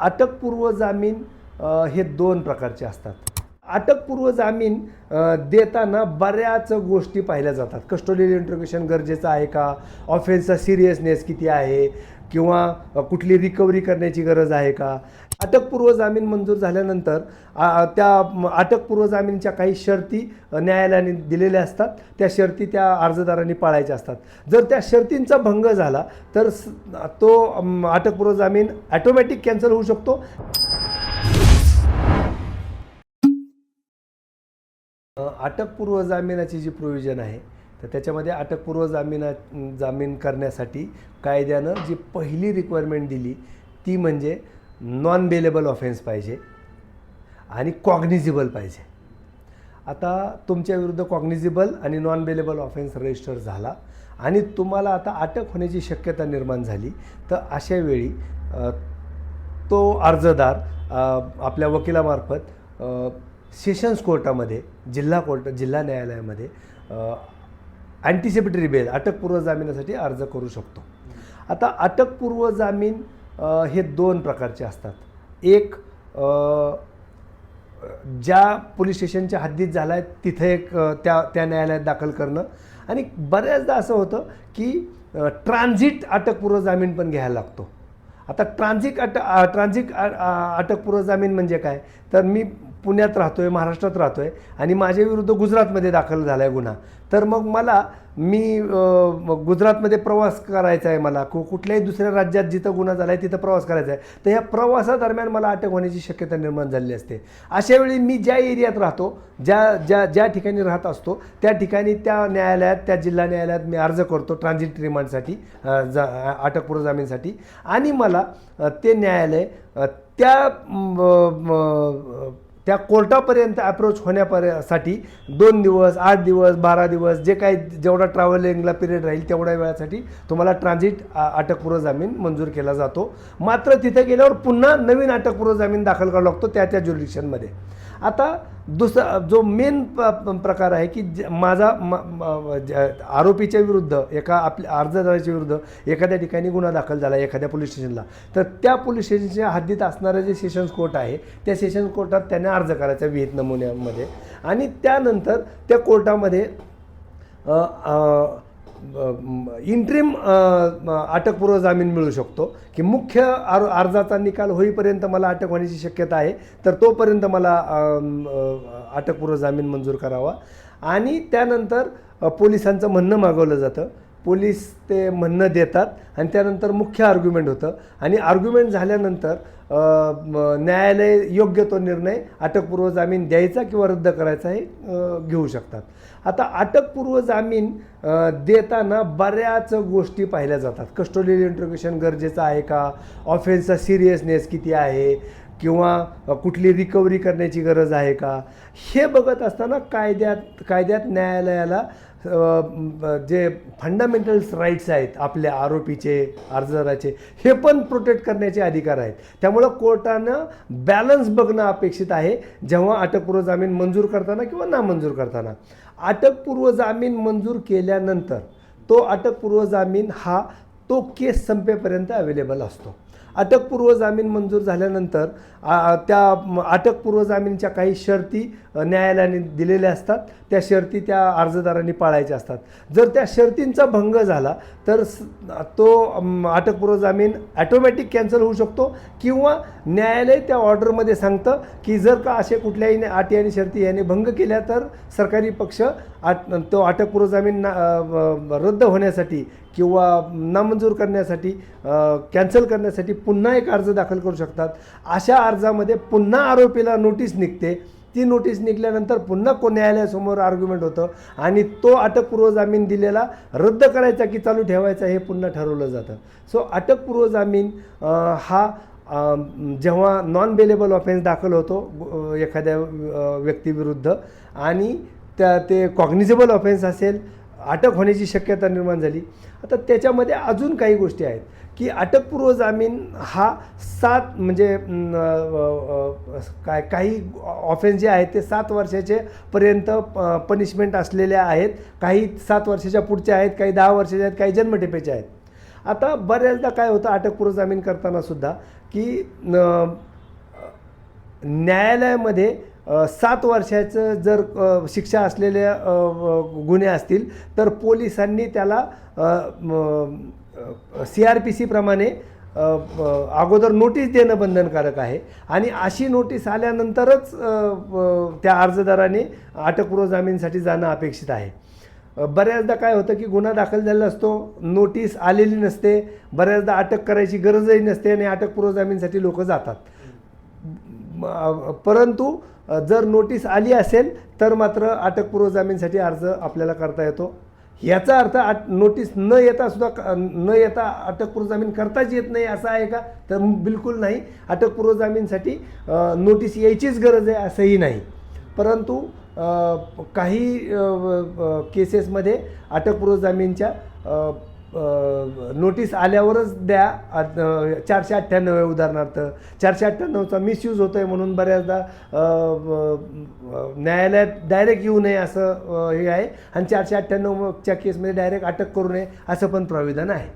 अटकपूर्व जामीन हे दोन प्रकारचे असतात. अटकपूर्व जामीन देताना बऱ्याच गोष्टी पाहिल्या जातात. कस्टोडियल इंट्रोगेशन गरजेचं आहे का? ऑफेन्सचा सिरियसनेस किती आहे? किंवा कुठली रिकव्हरी करण्याची गरज आहे का? अटकपूर्व जामीन मंजूर झाल्यानंतर त्या अटकपूर्व जामीनच्या काही शर्ती न्यायालयाने दिलेल्या असतात. त्या शर्ती त्या अर्जदारांनी पाळायच्या असतात. जर त्या शर्तींचा भंग झाला तर तो अटकपूर्व जामीन ॲटोमॅटिक कॅन्सल होऊ शकतो. अटकपूर्व जामिनाची जी प्रोव्हिजन आहे तर त्याच्यामध्ये अटकपूर्व जामिना जामीन करण्यासाठी कायद्यानं जी पहिली रिक्वायरमेंट दिली ती म्हणजे नॉन बेलेबल ऑफेन्स पाहिजे आणि कॉग्निझिबल पाहिजे. आता तुमच्या विरुद्ध कॉग्निझिबल आणि नॉन बेलेबल ऑफेन्स रजिस्टर झाला आणि तुम्हाला आता अटक होण्याची शक्यता निर्माण झाली तर अशा वेळी तो अर्जदार आपल्या वकिलामार्फत सेशन्स कोर्टामध्ये जिल्हा कोर्ट जिल्हा न्यायालयामध्ये अँटिसिपेटरी बेल अटकपूर्व जामिनासाठी अर्ज करू शकतो. आता अटकपूर्व जामीन हे दोन प्रकारचे असतात. एक ज्या पोलीस स्टेशनच्या हद्दीत झाला आहे तिथे एक त्या त्या न्यायालयात दाखल करणं. आणि बऱ्याचदा असं होतं की ट्रान्झिट अटकपूर्व जामीन पण घ्यायला लागतो. आता ट्रान्झिट अट ट्रान्झिट अटकपूर्व जामीन म्हणजे काय? तर मी पुण्यात राहतो आहे महाराष्ट्रात राहतो आहे आणि माझ्या विरुद्ध गुजरातमध्ये दाखल झाला आहे गुन्हा. तर मग मला मी गुजरातमध्ये प्रवास करायचा आहे मला. कु कुठल्याही दुसऱ्या राज्यात जिथं गुन्हा झाला आहे तिथं प्रवास करायचा आहे. तर ह्या प्रवासादरम्यान मला अटक होण्याची शक्यता निर्माण झालेली असते. अशा वेळी मी ज्या एरियात राहतो ज्या ज्या ज्या ठिकाणी राहत असतो त्या ठिकाणी त्या न्यायालयात त्या जिल्हा न्यायालयात मी अर्ज करतो ट्रान्झिट रिमांडसाठी जा अटकपूर्व जामीनसाठी. आणि मला ते न्यायालय त्या त्या कोर्टापर्यंत अप्रोच होण्यापर्यंतसाठी दोन दिवस आठ दिवस बारा दिवस जे काही जेवढा ट्रॅव्हलिंगला पिरियड राहील तेवढ्या वेळासाठी तुम्हाला ट्रान्झिट अटकपूर्व जामीन मंजूर केला जातो. मात्र तिथे गेल्यावर पुन्हा नवीन अटकपूर्व जामीन दाखल करावा लागतो त्या त्या ज्युरिडिक्शनमध्ये आता दुसरा जो मेन प्रकार आहे की ज- माझा म- आरोपीच्या विरुद्ध एका आपल्या अर्जदाराच्या विरुद्ध एखाद्या ठिकाणी गुन्हा दाखल झाला एखाद्या पोलीस स्टेशनला तर त्या पोलीस स्टेशनच्या हद्दीत असणारं जे सेशन्स कोर्ट आहे त्या सेशन्स कोर्टात त्याने अर्ज करायचा विहित नमुन्यामध्ये. आणि त्यानंतर त्या कोर्टामध्ये इंट्रीम अटकपूर्व जामीन मिळू शकतो. की मुख्य आर अर्जाचा निकाल होईपर्यंत मला अटक होण्याची शक्यता आहे तर तोपर्यंत मला अटकपूर्व जामीन मंजूर करावा. आणि त्यानंतर पोलिसांचं म्हणणं मागवलं जातं पोलीस ते म्हणणं देतात आणि त्यानंतर मुख्य आर्ग्युमेंट होतं. आणि आर्ग्युमेंट झाल्यानंतर न्यायालय योग्य तो निर्णय अटकपूर्व जामीन द्यायचा किंवा रद्द करायचा हे घेऊ शकतात. आता अटकपूर्व जामीन देताना बऱ्याच गोष्टी पाहिल्या जातात. कस्टोडियल इंट्रोग्युशन गरजेचं आहे का? ऑफेन्सचा सिरियसनेस किती आहे? किंवा कुठली रिकव्हरी करण्याची गरज आहे का? हे बघत असताना कायद्यात कायद्यात न्यायालयाला जे फंडामेंटल्स राईट्स आहेत आपल्या आरोपीचे अर्जदाराचे हे पण प्रोटेक्ट करण्याचे अधिकार आहेत. त्यामुळं कोर्टानं बॅलन्स बघणं अपेक्षित आहे जेव्हा अटकपूर्व जामीन मंजूर करताना किंवा नामंजूर करताना. अटकपूर्व जामीन मंजूर केल्यानंतर तो अटकपूर्व जामीन हा तो केस संपेपर्यंत अवेलेबल असतो. अटकपूर्व जामीन मंजूर झाल्यानंतर त्या अटकपूर्व जामीनच्या काही शर्ती न्यायालयाने दिलेल्या असतात. त्या शर्ती त्या अर्जदारांनी पाळायच्या असतात. जर त्या शर्तींचा भंग झाला तर तो अटकपूर्व जामीन ॲटोमॅटिक कॅन्सल होऊ शकतो किंवा न्यायालय त्या ऑर्डरमध्ये सांगतं की जर का असे कुठल्याही अटी आणि शर्ती याने भंग केल्या तर सरकारी पक्ष आट तो अटकपूर्व जामीन ना- रद्द होण्यासाठी किंवा नामंजूर करण्यासाठी कॅन्सल करण्यासाठी पुन्हा एक अर्ज दाखल करू शकतात. अशा अर्जामध्ये पुन्हा आरोपीला नोटीस निघते. ती नोटीस निघाल्यानंतर पुन्हा को न्यायालयासमोर आर्ग्युमेंट होतं आणि तो अटकपूर्व जामीन दिलेला रद्द करायचा की चालू ठेवायचा हे पुन्हा ठरवलं जातं. सो अटकपूर्व जामीन हा जेव्हा नॉन बेलेबल ऑफेन्स दाखल होतो एखाद्या व्यक्तीविरुद्ध आणि त्या ते कॉग्निझेबल ऑफेन्स असेल अटक होण्याची शक्यता निर्माण झाली. आता त्याच्यामध्ये अजून काही गोष्टी आहेत की अटकपूर्व जामीन हा सात म्हणजे काय काही ऑफेन्स जे आहेत ते सात वर्षाचे पर्यंत पनिशमेंट असलेल्या आहेत. काही सात वर्षाच्या पुढच्या आहेत काही दहा वर्षाच्या आहेत काही जन्मठेपेच्या आहेत. आता बऱ्याचदा काय होतं अटकपूर्व जामीन करताना सुद्धा की न- न्यायालयामध्ये सात वर्षाचं जर शिक्षा असलेल्या गुन्हे असतील तर पोलिसांनी त्याला सी आर पी सीप्रमाणे अगोदर नोटीस देणं बंधनकारक आहे. आणि अशी नोटीस आल्यानंतरच त्या अर्जदाराने अटकपूर्व जामीनसाठी जाणं अपेक्षित आहे. बऱ्याचदा काय होतं की गुन्हा दाखल झालेला असतो नोटीस आलेली नसते बऱ्याचदा अटक करायची गरजही नसते आणि अटकपूर्व जामीनसाठी लोक जातात. परंतु जर नोटीस आली असेल तर मात्र अटकपूर्व जामीनसाठी अर्ज आपल्याला करता येतो. याचा अर्थ आट नोटीस न येता सुद्धा क- न येता अटकपूर्व जामीन करताच येत नाही असं आहे का? तर बिलकुल नाही. अटकपूर्व जामीनसाठी नोटीस यायचीच गरज आहे असंही नाही. परंतु काही केसेसमध्ये अटकपूर्व जामीनच्या नोटीस आल्यावरच द्या. चारशे अठ्ठ्याण्णव आहे उदाहरणार्थ. चारशे अठ्ठ्याण्णवचा मिसयूज होतो आहे म्हणून बऱ्याचदा न्यायालयात डायरेक्ट येऊ नये असं हे आहे. आणि चारशे अठ्ठ्याण्णवच्या केसमध्ये डायरेक्ट अटक करू नये असं पण प्राविधान आहे.